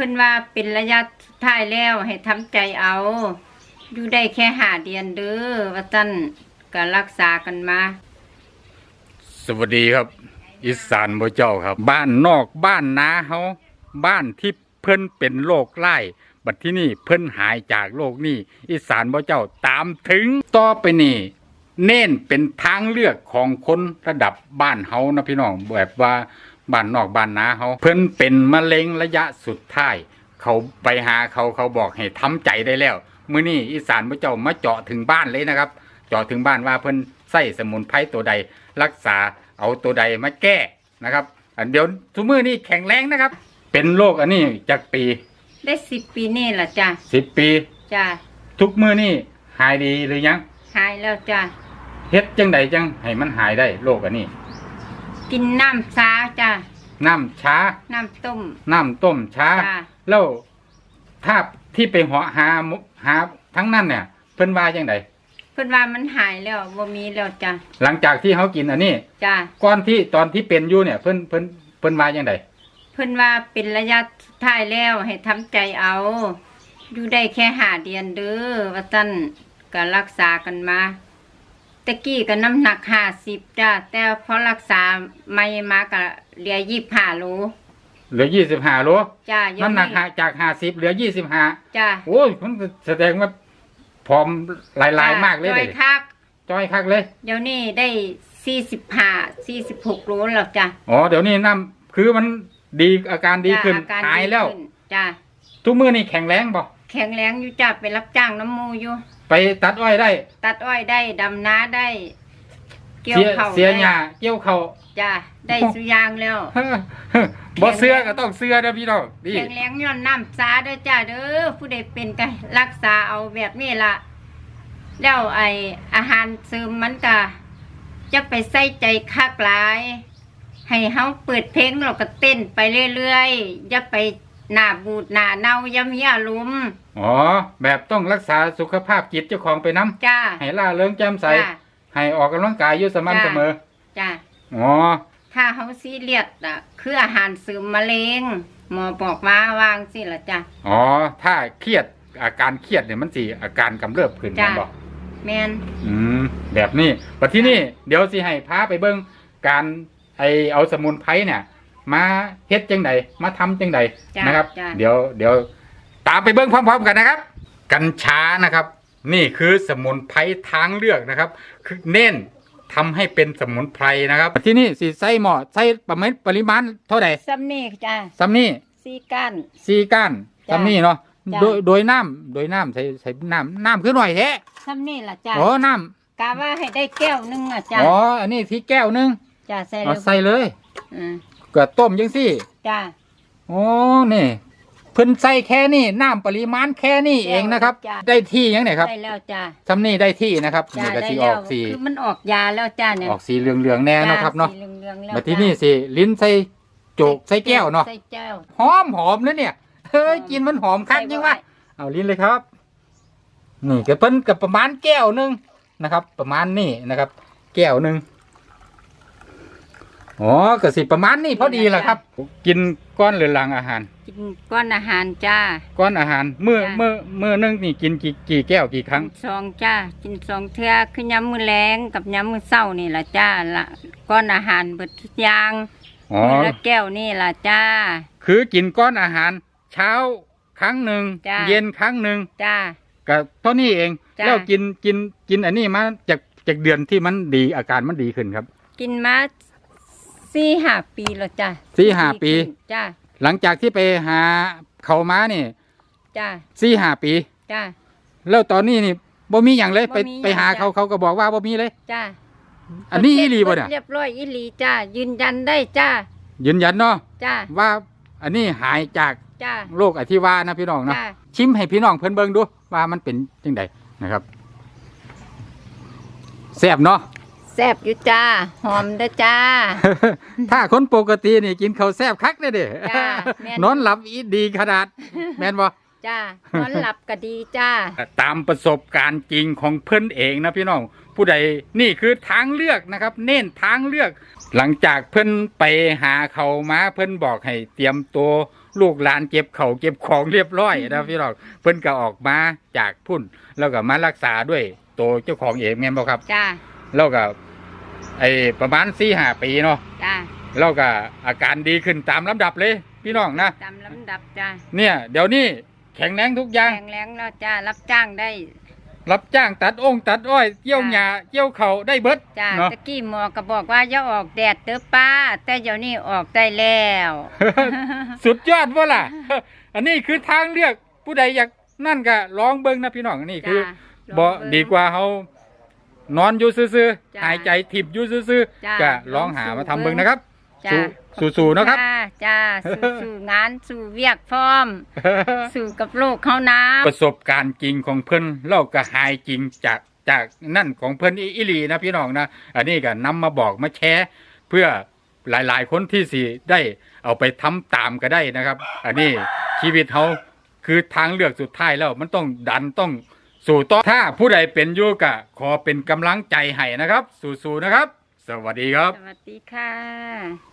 พิ่นว่าเป็นระยะสุดท้ายแล้วให้ทำใจเอา อยู่ได้แค่หาเดือนเด้อว่าซั่นก็รักษากันมา สวัสดีครับ อีสานบ่เจ้าครับ บ้านนอกบ้านนาเฮาบ้านที่เพิ่นเป็นโรคไล่บัดที่นี่เพิ่นหายจากโรคนี้อีสานบ่เจ้าตามถึงต่อไปนี่เน้นเป็นทางเลือกของคนระดับบ้านเฮานะพี่น้องแบบว่า บ้านนอกบ้านนาเฮาเพิ่นเป็นมะเร็งระยะสุดท้าย เขาไปหาเขาเขาบอกให้ทำใจได้แล้วมื้อนี้อีสานบ่เจ้ามาเจาะถึงบ้านเลยนะครับ เจาะถึงบ้านว่าเพิ่นใส่สมุนไพรตัวใด รักษาเอาตัวใดมาแก้นะครับ อันเดี๋ยวทุกมือนี่แข็งแรงนะครับ เป็นโรคอันนี้จากปี ได้สิบปีนี่ล่ะจ้ะสิบปี จ้ะทุกมือนี่หายดีหรือยังหายแล้วจ้ะเฮ็ดจังใดจังให้มันหายได้โรคอันนี้ กินน้ำช้าจ้ะน้ำช้า น้ำต้ม น้ำต้มช้า จ้ะ แล้วถ้าที่ไปหาหาหาทั้งนั้นเนี่ย เพิ่นว่าจังใดเพิ่นว่ามันหายแล้วบ่มีแล้วจ้ะหลังจากที่เขากินอันนี้จ้ะก่อนที่ตอนที่เป็นอยู่เนี่ย เพิ่นเพิ่นเพิ่นว่าจังใดเพิ่นว่าเป็นระยะสุดท้ายแล้วให้ทำใจเอา อยู่ได้แค่หาเดือนเด้อว่าซั่นก็รักษากันมา ตะกี้ก็น้ำหนักห้าสิบจ้ะแต่พอรักษาไม่มาก็เหลือยี่ห้าโลเหลือยี่สิบห้าโลจ้ะยังน้ำหนักหาจากห้าสิบเหลือยี่สิบห้าจ้ะโอ้ยมันแสดงว่าผอมลายลายๆมากเลยจ้ะเลจ้อยยคักจ้อยคักเลย เดี๋ยวนี้ได้สี่สิบห้าสี่สิบหกโลแล้วจ้ะอ๋อเดี๋ยวนี้น้ำคือมันดีอาการดีขึ้นจ้ะอการหายแล้วดีขึ้นจ้ะทุกมือนี่แข็งแรงบ่ แข็งแรงอยู่จ้ะไปรับจ้างน้ำมูอยู่ ไปตัดอ้อยได้ ตัดอ้อยได้ดำนาได้ เกี่ยวเสียเข่าเสียได้หญ้าเกี่ยวเขาจ้ะได้สุยางแล้ว บ่เสื้อก็ต้องเสื้อนะพี่น้องนี่ แข็งแรงย้อนน้ำซาเด้อจ้าเด้อผู้ใดเป็นก็รักษาเอาแบบนี้ละแล้วไออาหารเสริมมันก็จะไปใส่ใจคักหลาย ให้เฮาเปิดเพลงเราก็เต้นไปเรื่อยๆอย่าไป หน้าบูดหน้าเน่าอย่ามีอารมณ์อ๋อ แบบต้องรักษาสุขภาพจิตเจ้าของไปน้จ้าำให้ล่าเริงแจ่มใส จ้า ให้ออกกำลังกายอยู่สม่ำเสมอ จ้า อ๋อ ถ้าเฮาซีเรียสอะ คืออาหารเสริมมะเร็ง หมอบอกว่าวางสิละจ้าอ๋อ ถ้าเครียดอาการเครียดเนี่ยมันสิอาการกำเริบขึ้นจ้ะ แม่นบอกแมน อืม แบบนี้ปัที่นี่เดี๋ยวสิให้พาไปเบิ่งการไอเอาสมุนไพรเนี่ย มาเฮ็ดจังใดมาทำจังใดจ้ะนะครับ จ้ะ เดี๋ยวเดี๋ยวตามไปเบิ่งพร้อม ๆ กันนะครับ กัญชานะครับ นี่คือสมุนไพรทางเลือกนะครับ คือเน้นทำให้เป็นสมุนไพรนะครับ ที่นี่สิใส่หม้อใส่ประมาณปริมาณเท่าไหร่ซัมนี่จ้าซ้ำนี่ซีก้านสี่ก้านจ้ะซ้ำนี่เนาะจ้ะ โดยโดยน้ำโดยน้ำใส่ใส่น้ำน้ำคือหน่อยแท้ซัมนี่ละจ้าอ๋อน้กาว่าให้ได้แก้วหนึงอะำจ้าอ๋ออันนี้ที่แก้วหนึงจ้าใส่เอาเลยใส่เลย อืม ก็ต้มยังสิจ้า อ๋อนี่เพิ่นใส่แค่นี้น้ำปริมาณแค่นี้เองนะครับ จ้ะ ได้ที่ยังไงครับได้แล้วจ้าซ้ำนี่ได้ที่นะครับจ้านี่ก็ได้สีอแล้อวกสีคือมันออกยาแล้วจ้าเนี่ยออกสีเหลืองๆแน่เนาะครับเนาะ จ้สีเหลืองๆแล้วมาที่นี่สิ ลิ้นใส่โจกใส่แก้วเนาะใส่แก้วหอมหอมนะเนี่ยเฮ้ยกินมันหอมคักยังวะเอาลิ้นเลยครับ นี่ก็เพิ่นกับประมาณแก้วหนึงนะครับ ประมาณนี้นะครับ แก้วหนึ่ง อ๋อก็สิประมาณนี้พอดีแหละครับ กินก้อนหรือหลังอาหาร กินก้อนอาหารจ้า ก้อนอาหารเมื่อจ้ะเมื่อเมื่อนึงนี่กินกี่กี่แก้วกี่ครั้งสองจ้า กินสองเทื่อคือย้ำมือแรงกับย้ำมือเศร้านี่ละจ้าละก้อนอาหารเบิดทุกอย่างอ๋อมือละแก้วนี่ละจ้า คือกินก้อนอาหาร เช้าครั้งหนึ่งจ้ะเย็นครั้งหนึ่งจ้าก็เท่านี้เองจ้ะแล้วกินกินกินอันนี้มาจากจากเดือนที่มันดีอาการมันดีขึ้นครับ กินมา สี่ห้าปีแล้วจ้าสี่ห้าปี จ้าหลังจากที่ไปหาเขามานี่จ้าสี่ห้าปี จ้าแล้วตอนนี้นี่บ่มีอย่างเลยไปบ่มีหยังไปหาเขาจ้ะ เขาก็บอกว่าบ่มีเลย จ้าอันนี้อีหลีบ่เนี่ยเรียบร้อยอีหลีจ้ายืนยันได้จ้ายืนยันเนาะจ้าว่าอันนี้หายจากจ้าโรคอธิว่านะพี่น้องเนาะ จ้าชิมให้พี่น้องเพิ่นเบิ่งดูว่ามันเป็นจังไดนะครับแซ่บเนาะแซ่บอยู่จ้า หอมเด้อจ้า ถ้าคนปกตินี่กินข้าวแซ่บคักเด้อเด้จ้ะแม่น นอนหลับอีดีขนาด แม่นบ่ จ้านอนหลับก็ดีจ้า ตามประสบการณ์จริงของเพิ่นเองนะพี่น้องผู้ใดนี่คือทางเลือกนะครับ เน้นทางเลือก หลังจากเพิ่นไปหาเขามาเพิ่นบอกให้เตรียมตัวลูกหลานเก็บเขาวเก็บของเรียบร้อยนะพี่น้องเพิ่นก็ออกมาจากพุ่น แล้วก็มารักษาด้วยตัวเจ้าของเองแม่นบ่ครับ จ้า แล้วก็ ไอประมาณสี่ห้าปีเนาะจ้าแล้วก็อาการดีขึ้นตามลำดับเลย พี่น้องนะ ตามลำดับจ้าเนี่ยเดี๋ยวนี้แข็งแรงทุกอย่าง แข็งแรงแล้วจ้ารับจ้างได้ รับจ้างตัดองค์ตัดอ้อยเกี่ยวหญ้าเกี่ยวเขาได้เบิดจ้าเนาะ ตะ กี้หมอก็บอกว่าอย่าออกแดดเด้อป้า แต่เดี๋ยวนี้ออกได้แล้ว สุดยอดว่าล่ะ อันนี้คือทางเลือกผู้ใดอยากนั่นก็ลองเบิ่งนะพี่น้องอันนี่คือจ้าบ่ลองเบิ่ง ดีกว่าเฮา นอนอยู่ซื่อจ้าๆหายใจทิบอยู่ซื่อจ้าๆก็ลองหามาทำเบิ่งนะครับ จ้าสู้สู้ๆนะครับ จ้าจ้าสู่สู่งานสู่เวียกพร้อม สู่กับโลกเขาน้ประสบการณ์จริงของเพิ่นเล่าก็หายจริงจากจากนั่นของเพิ่นอีอิลีนะพี่น้องนะ อันนี้ก็นำมาบอกมาแชร์เพื่อหลายๆ คนที่สิได้เอาไปทำตามก็ได้นะครับ อันนี้ชีวิตเขาคือทางเลือกสุดท้ายแล้วมันต้องดันต้อง สู่ต่อถ้าผู้ใดเป็นอยู่ก็ขอเป็นกำลังใจให้นะครับ สู้ๆนะครับ สวัสดีครับ สวัสดีค่ะ